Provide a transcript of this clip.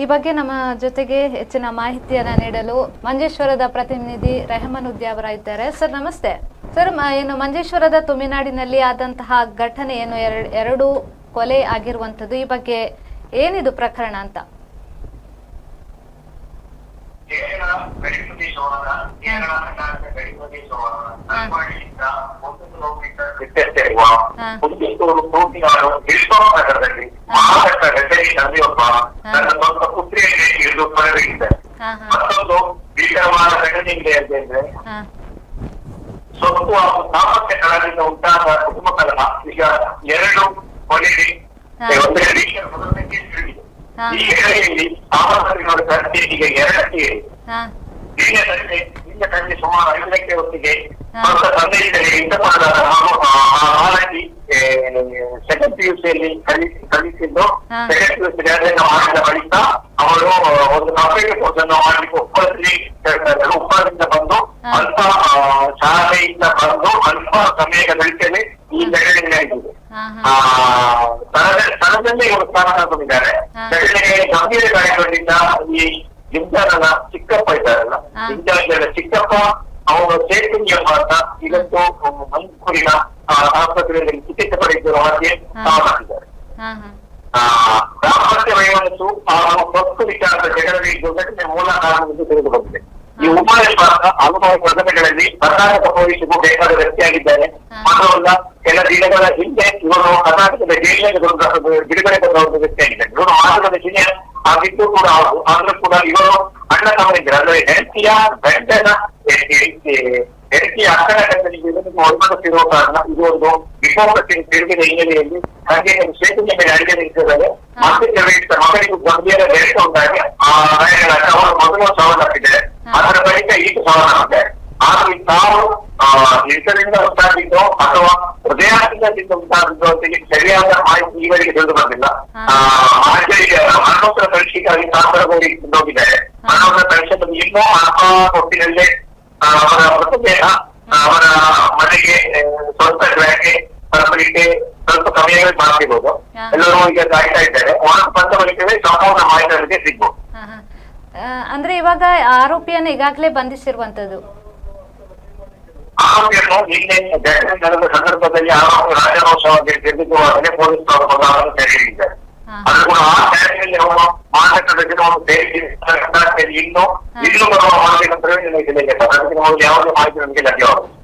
ಈ ಬಗ್ಗೆ ನಮ್ಮ ಜೊತೆಗೆ ಹೆಚ್ಚಿನ ಮಾಹಿತಿಯನ್ನ ನೀಡಲು ಮಂಜೇಶ್ವರದ ಪ್ರತಿನಿಧಿ ರೆಹಮಾನ್ ಉದ್ಯಾವರ ಇದ್ದಾರೆ. ಸರ್ ನಮಸ್ತೆ. ಸರ್ ಏನು ಮಂಜೇಶ್ವರದ ತುಮಿನಾಡಿನಲ್ಲಿ ಆದಂತಹ ಘಟನೆ ಏನು ಎರಡು ಎರಡು ಕೊಲೆ ಆಗಿರುವಂತದ್ದು ಈ ಬಗ್ಗೆ ಏನಿದು ಪ್ರಕರಣ ಅಂತ? ಕೇರಳ ಮತ್ತೊಂದು ಭೀಕರವಾದ ಘಟನೆಯಿದೆ ಅಂತಂದ್ರೆ ಸೊಪ್ಪು ಹಾಗೂ ಸಾಮರ್ಥ್ಯ ಕಳದಿಂದ ಉಂಟಾದ ಕುಟುಂಬ ಕಲಹ ಈಗ ಎರಡು ಕೊನೆಗೆ. ಒಂದು ಮೊದಲನೇ ಈ ಘಟನೆಯಲ್ಲಿ ಸಾಮರ್ಥ್ಯಗಳ ಸಂಖ್ಯೆ ಈಗ ಎರಡಕ್ಕೆ ನಿನ್ನೆ ಸಂಜೆ ನಿನ್ನೆ ಸಂಜೆ ಸುಮಾರು ಐದಕ್ಕೆ ಹೊತ್ತಿಗೆ. ಸ್ವಂತ ತಂದೆಯಿಂದಲೇ ಹಾಗೂ ಹಾಲಾಗಿ ಸೆಕೆಂಡ್ ಪಿ ಯು ಸಿಯಲ್ಲಿ ಕಲಿ ಕಲಿಸಿದ್ದು. ಸೆಕೆಂಡ್ ಪಿ ಯು ಸಿ ಮಾಡಿದ ಬಳಿಕ ಅನ್ನು ಮಾಡಲಿಕ್ಕೆ ಉಪ್ಪಲ್ಲಿ ಉಪ್ಪದಿಂದ ಬಂದು. ಅಲ್ಪ ಶಾಲೆಯಿಂದ ಬಂದು ಅಲ್ಪ ಸಮಯ ಬಳಿಕವೇ ಈ ಬೆಳವಣಿಗೆ ನಡೆದಿದೆ ಹಾ ಆ, ಹಾ ಸ್ಥಳದ- ಸ್ಥಳದಲ್ಲೇ ಇವರು ಹಾ. ಘಟನೆಗೆ ಗಂಭೀರ ಗಾಯಗೊಂಡಿದ್ದ ಈ ಜಿಂಜಾನದ ಚಿಕ್ಕಪ್ಪ ಇದ್ದಾರಲ್ಲ. ಜಿಂಜಾನದ ಚಿಕ್ಕಪ್ಪ ಅವರು ಚೇತನ್ ಮಾತ ಇವತ್ತು ಆ, ಆಸ್ಪತ್ರೆಯಲ್ಲಿ ಚಿಕಿತ್ಸೆ ಪಡೆದಿರುವ ಹಾಗೆ. ಸಾವನ್ನಪ್ಪಿದ್ದಾರೆ ಹಾ ವೈಮನಸ್ಸು ಆ, ಸ್ವತ್ತು ವಿಚಾರದ ಜಗಳದಲ್ಲಿ ಘಟನೆ ಮೂಲ ಕಾರಣವೆಂದು ತಿಳಿದು ಬಂದಿದೆ. ಈ ಉಮೇಶ್ ಅನುಭವ ಘಟನೆಗಳಲ್ಲಿ ಕರ್ನಾಟಕ ಪೊಲೀಸರು ಬೇಕಾದ ವ್ಯಕ್ತಿಯಾಗಿದ್ದಾರೆ. ಮಾತ್ರವಲ್ಲ ಕೆಲ ದಿನಗಳ ಹಿಂದೆ ಇವರು ಕರ್ನಾಟಕದ ಜೈಲಿನಲ್ಲಿ ಬಂದ ಬಿಡುಗಡೆ ಬಂದ ವ್ಯಕ್ತಿಯಾಗಿದ್ದಾರೆ ಇವರು ಆಂಧ್ರದ ಜಿಲ್ಲೆಯ ಆಗಿದ್ದು ಕೂಡ ಅವರು ಆದ್ರೂ ಕೂಡ ಇವರು ಅಣ್ಣ ತಮ್ಮನಿದ್ದಾರೆ ಅಂದ್ರೆ ಹೆಂಡತಿಯ ಗಂಡನ ಹೆಂಡತಿಯ ಅಕ್ಕನ ಗಂಡನಿಗೆ ಇದನ್ನು ಒಳಪಡುತ್ತಿರುವ ಕಾರಣ ಇದು ಒಂದು ತಿಳಿದ ತಿರುಗಿದ ಹಿನ್ನೆಲೆಯಲ್ಲಿ ಹಾಗೆ ಸೇತುವೆ ಮೇಲೆ ಅಡಿಗೆ ನಿಂತಿದ್ದಾರೆ ಮತ್ತೆ ಮಕ್ಕಳಿಗೂ ಗಂಭೀರ ರೇಟ್ ಉಂಟಾಗಿ ಆ ರಾಯಗಳ ಅವರು ಮೊದಲು ಸವಾಲಾಗಿದೆ ಅದರ ಬಳಿಕ ಈಗ ಸವಾಲಾಗಿದೆ ಆದ್ರೆ ತಾವು ಆ, ಇದರಿಂದ ಉಂಟಾಗಿದ್ದು ಅಥವಾ ಹೃದಯಾಘಾತದಿಂದ ಉಂಟಾಗಿದ್ದು ಅಂತ ಸರಿಯಾದ ಮಾಹಿತಿ ಈವರೆಗೆ ತಿಳಿದು ಬಂದಿಲ್ಲ ಆ, ಮಾಹಿತಿಗೆ ಮರಣೋತ್ತರ ಪರೀಕ್ಷೆಗಾಗಿ ತಾವು ಹೋಗಿದ್ದಾರೆ ಮರಣೋತ್ತರ ಪರೀಕ್ಷೆ ಇನ್ನೂ ಅಲ್ಪ ಹೊತ್ತಿನಲ್ಲೇ ಅವರ ಅವರ ಮನೆಗೆ ಸ್ವಂತ ಗ್ರಹಕ್ಕೆ ತಲುಪಲಿಕ್ಕೆ ಸ್ವಲ್ಪ ಸಮಯವೇ ಮಾಡ್ತಿರ್ಬೋದು. ಎಲ್ಲರೂ ಈಗ ಕಾಯ್ತಾ ಇದ್ದಾರೆ. ವಾರ ಬಂದ ಬಳಿಕವೇ ಸಂಪೂರ್ಣ ಮಾಹಿತಿ ಸಿಗ್ಬೋದು. ಅಂದ್ರೆ ಇವಾಗ ಆರೋಪಿಯನ್ನು ಈಗಾಗಲೇ ಬಂಧಿಸಿರುವಂತದ್ದು ಆರೋಪಿಯನ್ನು ನಿನ್ನೆ ನಡೆದ ಸಂದರ್ಭದಲ್ಲಿ ಆರೋಪಿ ರಾಜಾರೋಷವಾಗಿ ತಿಳಿದುವಾಗಲೇ ಪೊಲೀಸ್ ಅವರು ಹಾ ಅದು ಕೂಡ ಆ ಟೈಮ್ನಲ್ಲಿ ಅವನು ಮಾನಸಿಕ ದಿನವನ್ನು ಸೇರಿಸಿ ಇನ್ನು ಇನ್ನು ಬರುವ ಮಾನಸಿಕ ನನಗೆ ತಿಳಿದಿಲ್ಲ ಅದಕ್ಕೆ ಯಾವುದೇ ಮಾಹಿತಿ ನಮಗೆ ಲಭ್ಯವಾಗುತ್ತದೆ